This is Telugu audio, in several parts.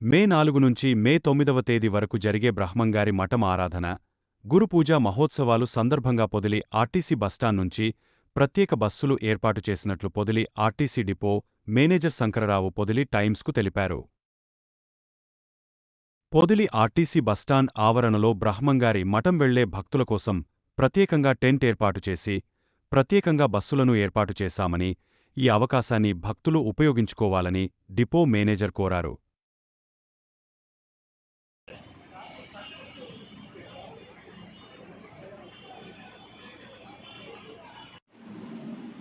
మే నాలుగు నుంచి మే తొమ్మిదవ తేదీ వరకు జరిగే బ్రహ్మంగారి మఠం ఆరాధన గురుపూజ మహోత్సవాలు సందర్భంగా పొదిలి ఆర్టీసీ బస్టాండ్ నుంచి ప్రత్యేక బస్సులు ఏర్పాటు చేసినట్లు Podili RTC depot manager Shankararao Podili టైమ్స్కు తెలిపారు. పొదిలి ఆర్టీసీ బస్టాండ్ ఆవరణలో బ్రహ్మంగారి మఠం వెళ్ళే భక్తుల కోసం ప్రత్యేకంగా టెంట్ ఏర్పాటు చేసి ప్రత్యేకంగా బస్సులను ఏర్పాటు చేశామని ఈ అవకాశాన్ని భక్తులు ఉపయోగించుకోవాలని డిపో మేనేజర్ కోరారు.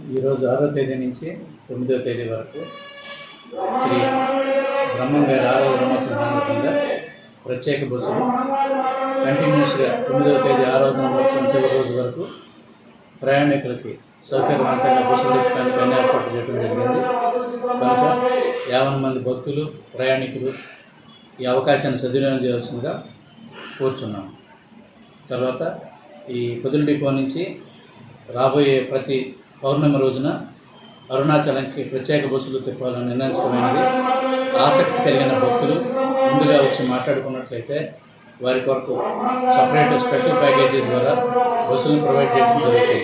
ఈరోజు ఆరో తేదీ నుంచి తొమ్మిదో తేదీ వరకు శ్రీ బ్రహ్మం గారి ఆరవ బ్రహ్మోత్సవం ప్రత్యేక బస్సులు కంటిన్యూస్గా తొమ్మిదో తేదీ ఆరో బ్రహ్మోత్సవం చివరి రోజు వరకు ప్రయాణికులకి సౌకర్యవంతంగా బస్సులు తిప్పడానికి అన్ని ఏర్పాటు చేయడం జరిగింది. కనుక యావన్ మంది భక్తులు ప్రయాణికులు ఈ అవకాశాన్ని సద్వినియోగం చేయాల్సిందిగా కోరుచున్నాం తర్వాత ఈ పొదులు డిపో నుంచి రాబోయే ప్రతి పౌర్ణమి రోజున అరుణాచలంకి ప్రత్యేక బస్సులు తిప్పాలని నిర్ణయించడమైనది. ఆసక్తి కలిగిన భక్తులు ముందుగా వచ్చి మాట్లాడుకున్నట్లయితే వారి కొరకు సపరేట్ స్పెషల్ ప్యాకేజీ ద్వారా బస్సులను ప్రొవైడ్ చేయడం జరుగుతుంది.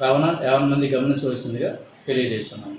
కావున యాభై మంది గమనించవలసిందిగా తెలియజేస్తున్నాను.